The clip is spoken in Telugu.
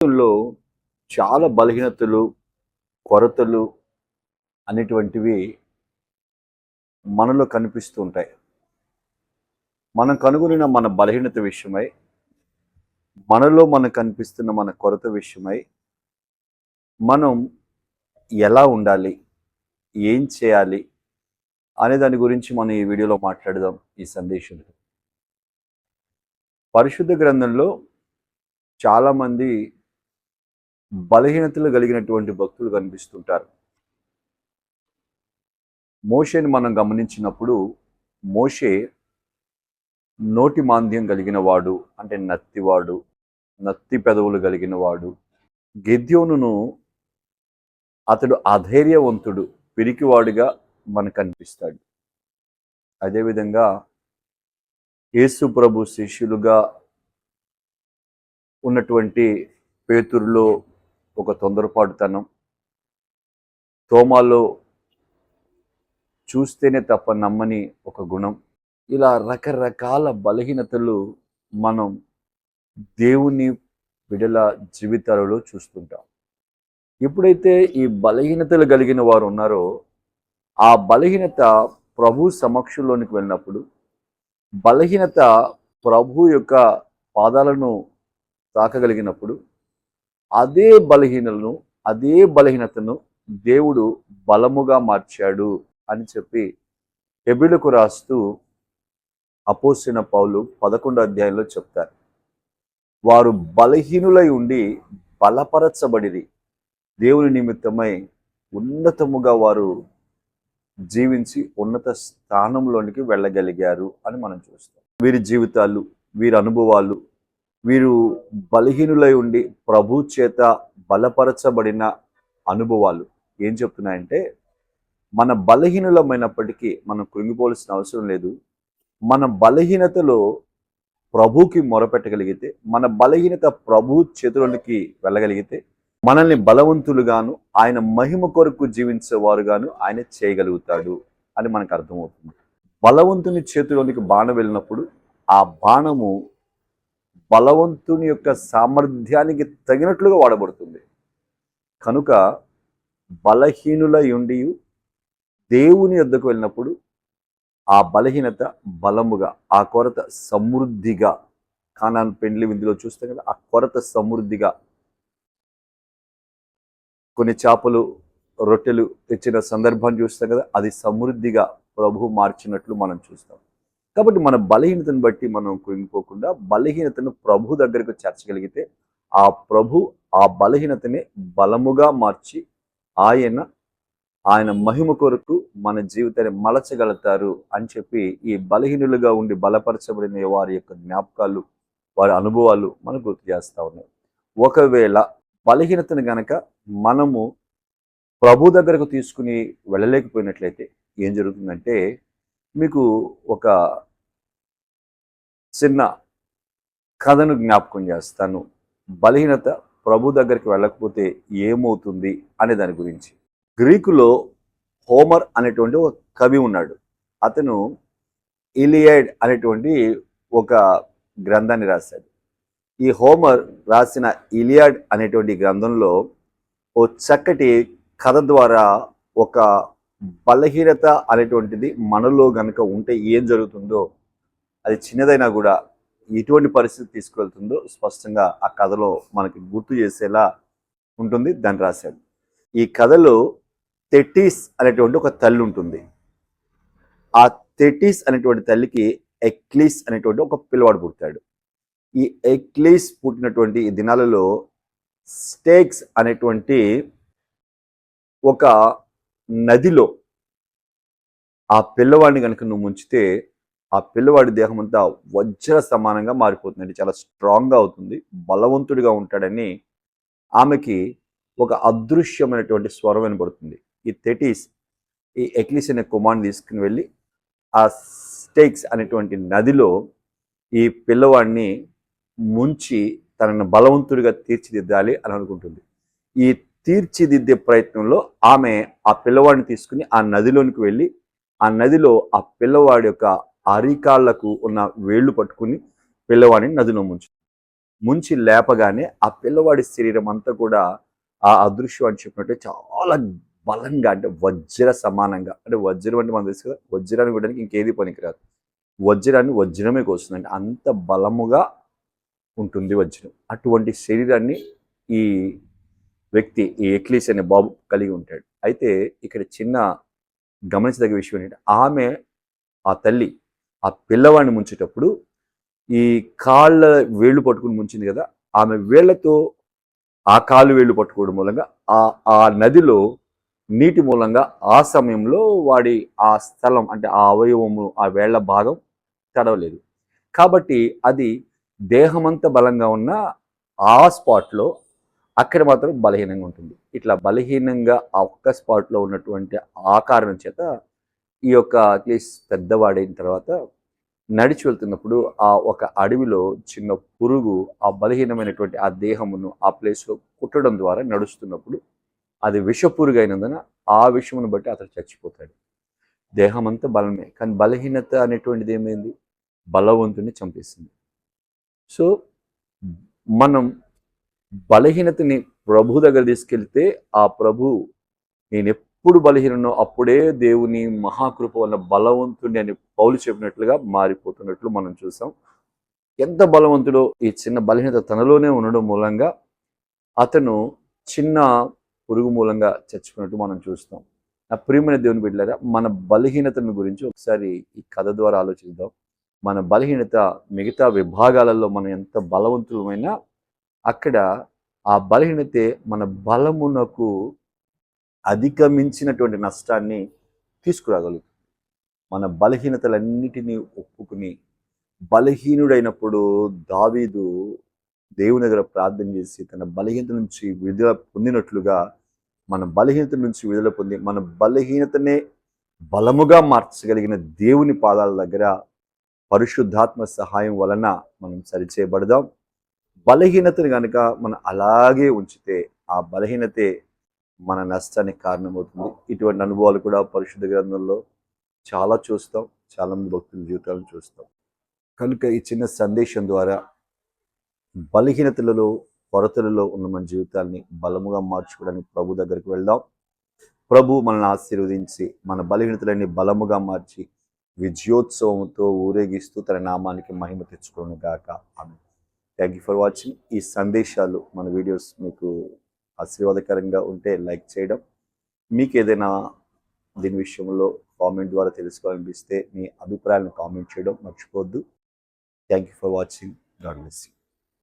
జీవితంలో చాలా బలహీనతలు కొరతలు అనేటువంటివి మనలో కనిపిస్తూ ఉంటాయి. మనం కనుగొనిన మన బలహీనత విషయమై మనలో మనకు కనిపిస్తున్న మన కొరత విషయమై మనం ఎలా ఉండాలి ఏం చేయాలి అనే దాని గురించి మనం ఈ వీడియోలో మాట్లాడదాం ఈ సందేశంలో. పరిశుద్ధ గ్రంథంలో చాలామంది బలహీనతలు కలిగినటువంటి భక్తులు కనిపిస్తుంటారు. మోషేని మనం గమనించినప్పుడు మోషే నోటి మాంద్యం కలిగిన వాడు అంటే నత్తివాడు నత్తి పెదవులు కలిగిన వాడు గెద్యోనును అతడు అధైర్యవంతుడు పిరికివాడుగా మనకు కనిపిస్తాడు అదేవిధంగా యేసు ప్రభు శిష్యులుగా ఉన్నటువంటి పేతురులో ఒక తొందరపాటుతనం. తోమాలో చూస్తేనే తప్ప నమ్మని ఒక గుణం. ఇలా రకరకాల బలహీనతలు మనం దేవుని బిడల జీవితాలలో చూస్తుంటాం. ఎప్పుడైతే ఈ బలహీనతలు కలిగిన వారు ఉన్నారో ఆ బలహీనత ప్రభు సమక్షంలోనికి వెళ్ళినప్పుడు బలహీనత ప్రభు యొక్క పాదాలను తాకగలిగినప్పుడు అదే బలహీనలను అదే బలహీనతను దేవుడు బలముగా మార్చాడు అని చెప్పి ఎబిలకు రాస్తూ అపోసిన పౌలు పదకొండో అధ్యాయంలో చెప్తారు. వారు బలహీనులై ఉండి బలపరచబడిరి. దేవుని నిమిత్తమై ఉన్నతముగా వారు జీవించి ఉన్నత స్థానంలోనికి వెళ్ళగలిగారు అని మనం చూస్తాం. వీరి జీవితాలు వీరి అనుభవాలు వీరు బలహీనులై ఉండి ప్రభు చేత బలపరచబడిన అనుభవాలు ఏం చెప్తున్నాయంటే మన బలహీనులమైనప్పటికీ మనం కృంగిపోవలసిన అవసరం లేదు. మన బలహీనతలో ప్రభుకి మొరపెట్టగలిగితే మన బలహీనత ప్రభు చేతులకి వెళ్ళగలిగితే మనల్ని బలవంతులుగాను ఆయన మహిమ కొరకు జీవించేవారుగాను ఆయన చేయగలుగుతాడు అని మనకు అర్థమవుతుంది. బలవంతుని చేతిలోనికి బాణం వెళ్ళినప్పుడు ఆ బాణము బలవంతుని యొక్క సామర్థ్యానికి తగినట్లుగా వాడబడుతుంది. కనుక బలహీనులై ఉండి దేవుని వద్దకు వెళ్ళినప్పుడు ఆ బలహీనత బలముగా ఆ కొరత సమృద్ధిగా కానాన్ పెండ్లి విందులో చూస్తాం కదా ఆ కొరత సమృద్ధిగా కొన్ని చేపలు రొట్టెలు తెచ్చిన సందర్భాన్ని చూస్తాం కదా అది సమృద్ధిగా ప్రభు మార్చినట్లు మనం చూస్తాం. కాబట్టి మన బలహీనతను బట్టి మనం కుంగిపోకుండా బలహీనతను ప్రభు దగ్గరకు చేర్చగలిగితే ఆ ప్రభు ఆ బలహీనతని బలముగా మార్చి ఆయన ఆయన మహిమ కొరకు మన జీవితాన్ని మలచగలుగుతారు అని చెప్పి ఈ బలహీనులుగా ఉండి బలపరచబడిన వారి యొక్క జ్ఞాపకాలు వారి అనుభవాలు మనకు గుర్తు చేస్తూ ఉన్నాయి. ఒకవేళ బలహీనతను గనక మనము ప్రభు దగ్గరకు తీసుకుని వెళ్ళలేకపోయినట్లయితే ఏం జరుగుతుందంటే మీకు ఒక చిన్న కథను జ్ఞాపకం చేస్తాను. బలహీనత ప్రభు దగ్గరికి వెళ్ళకపోతే ఏమవుతుంది అనే దాని గురించి. గ్రీకులో హోమర్ అనేటువంటి ఒక కవి ఉన్నాడు. అతను ఇలియడ్ అనేటువంటి ఒక గ్రంథాన్ని రాశాడు. ఈ హోమర్ రాసిన ఇలియాడ్ అనేటువంటి గ్రంథంలో ఓ చక్కటి కథ ద్వారా ఒక బలహీనత అనేటువంటిది మనలో గనుక ఉంటే ఏం జరుగుతుందో అది చిన్నదైనా కూడా ఎటువంటి పరిస్థితి తీసుకువెళ్తుందో స్పష్టంగా ఆ కథలో మనకి గుర్తు చేసేలా ఉంటుంది దాన్ని రాశాడు. ఈ కథలో తెటీస్ అనేటువంటి ఒక తల్లి ఉంటుంది. ఆ తెటీస్ అనేటువంటి తల్లికి ఎక్లీస్ అనేటువంటి ఒక పిల్లవాడు పుడతాడు. ఈ ఎక్లీస్ పుట్టినటువంటి ఈ దినాలలో స్టేక్స్ అనేటువంటి ఒక నదిలో ఆ పిల్లవాడిని కనుక నువ్వు ముంచితే ఆ పిల్లవాడి దేహం అంతా వజ్ర సమానంగా మారిపోతుందండి. చాలా స్ట్రాంగ్గా అవుతుంది. బలవంతుడిగా ఉంటాడని ఆమెకి ఒక అదృశ్యమైనటువంటి స్వరం వినబడుతుంది ఈ తెటీస్ ఈ ఎక్లిస్ అనే కుమార్ని తీసుకుని వెళ్ళి ఆ స్టేక్స్ అనేటువంటి నదిలో ఈ పిల్లవాడిని ముంచి తనను బలవంతుడిగా తీర్చిదిద్దాలి అని అనుకుంటుంది. ఈ తీర్చిదిద్దే ప్రయత్నంలో ఆమె ఆ పిల్లవాడిని తీసుకుని ఆ నదిలోనికి వెళ్ళి ఆ నదిలో ఆ పిల్లవాడి యొక్క అరికాళ్ళకు ఉన్న వేళ్ళు పట్టుకుని పిల్లవాడిని నదిలో ముంచు ముంచి లేపగానే ఆ పిల్లవాడి శరీరం అంతా కూడా ఆ అదృశ్యం అని చెప్పినట్టు చాలా బలంగా అంటే వజ్ర సమానంగా. అంటే వజ్రం అంటే మనం తెలుసు కదా వజ్రాన్ని కొట్టడానికి ఇంకేది పనికిరాదు. వజ్రాన్ని వజ్రమే కోస్తుంది అంటే అంత బలముగా ఉంటుంది వజ్రం. అటువంటి శరీరాన్ని ఈ వ్యక్తి ఈ ఎక్లీస్ అనే బాబు కలిగి ఉంటాడు. అయితే ఇక్కడ చిన్న గమనించదగ్గ విషయం ఏంటంటే ఆమె ఆ తల్లి ఆ పిల్లవాడిని ముంచేటప్పుడు ఈ కాళ్ళ వేళ్ళు పట్టుకుని ముంచింది కదా ఆమె వేళ్ళతో ఆ కాళ్ళు వేళ్ళు పట్టుకోవడం మూలంగా ఆ ఆ నదిలో నీటి మూలంగా ఆ సమయంలో వాడి ఆ స్థలం అంటే ఆ అవయవము ఆ వేళ్ళ భాగం తడవలేదు కాబట్టి అది దేహమంతా బలంగా ఉన్న ఆ స్పాట్లో అక్కడ మాత్రం బలహీనంగా ఉంటుంది. ఇట్లా బలహీనంగా ఆ ఒక్క స్పాట్లో ఉన్నటువంటి ఆ కారణం చేత ఈ యొక్క అట్లీస్ట్ పెద్దవాడైన తర్వాత నడిచి వెళ్తున్నప్పుడు ఆ ఒక అడవిలో చిన్న పురుగు ఆ బలహీనమైనటువంటి ఆ దేహమును ఆ ప్లేస్లో కుట్టడం ద్వారా నడుస్తున్నప్పుడు అది విషపురుగు అయినందున ఆ విషమును బట్టి అతడు చచ్చిపోతాడు. దేహం అంతా బలమే కానీ బలహీనత అనేటువంటిది ఏమైంది? బలవంతుని చంపేస్తుంది సో మనం బలహీనతని ప్రభు దగ్గర తీసుకెళ్తే ఆ ప్రభు నేను ఎప్పుడు బలహీనో అప్పుడే దేవుని మహాకృప వల్ల బలవంతుడిని అని పౌలు చెప్పినట్లుగా మారిపోతున్నట్లు మనం చూసాం. ఎంత బలవంతుడో ఈ చిన్న బలహీనత తనలోనే ఉండడం మూలంగా అతను చిన్న పురుగు మూలంగా చచ్చిపోయినట్టు మనం చూస్తాం. నా ప్రియమైన దేవుని బిడ్డలారా మన బలహీనతను గురించి ఒకసారి ఈ కథ ద్వారా ఆలోచిద్దాం. మన బలహీనత మిగతా విభాగాలలో మనం ఎంత బలవంతులమైనా అక్కడ ఆ బలహీనతే మన బలమునకు అధిగమించినటువంటి నష్టాన్ని తీసుకురాగలుగుతుంది మన బలహీనతలన్నిటినీ ఒప్పుకుని బలహీనుడైనప్పుడు దావీదు దేవుని దగ్గర ప్రార్థన చేసి తన బలహీనత నుంచి విడుదల పొందినట్లుగా మన బలహీనత నుంచి విడుదల పొంది మన బలహీనతనే బలముగా మార్చగలిగిన దేవుని పాదాల దగ్గర పరిశుద్ధాత్మ సహాయం వలన మనం సరిచేయబడదాం. బలహీనతను కనుక మనం అలాగే ఉంచితే ఆ బలహీనతే మన నష్టానికి కారణమవుతుంది. ఇటువంటి అనుభవాలు కూడా పరిశుద్ధ గ్రంథంలో చాలా చూస్తాం. చాలామంది భక్తుల జీవితాలను చూస్తాం. కనుక ఈ చిన్న సందేశం ద్వారా బలహీనతలలో కొరతలలో ఉన్న మన జీవితాన్ని బలముగా మార్చుకోవడానికి ప్రభు దగ్గరికి వెళ్దాం. ప్రభు మనల్ని ఆశీర్వదించి మన బలహీనతలన్నీ బలముగా మార్చి విజయోత్సవంతో ఊరేగిస్తూ తన నామానికి మహిమ తెచ్చుకోను గాక ఆమె థ్యాంక్ యూ ఫర్ వాచింగ్ ఈ సందేశాలు మన వీడియోస్ మీకు ఆశీర్వాదకరంగా ఉంటే లైక్ చేయడం. మీకు ఏదైనా దీని విషయంలో కామెంట్ ద్వారా తెలుసుకోవాలనిపిస్తే మీ అభిప్రాయాలను కామెంట్ చేయడం మర్చిపోవద్దు. Thank you for watching God bless you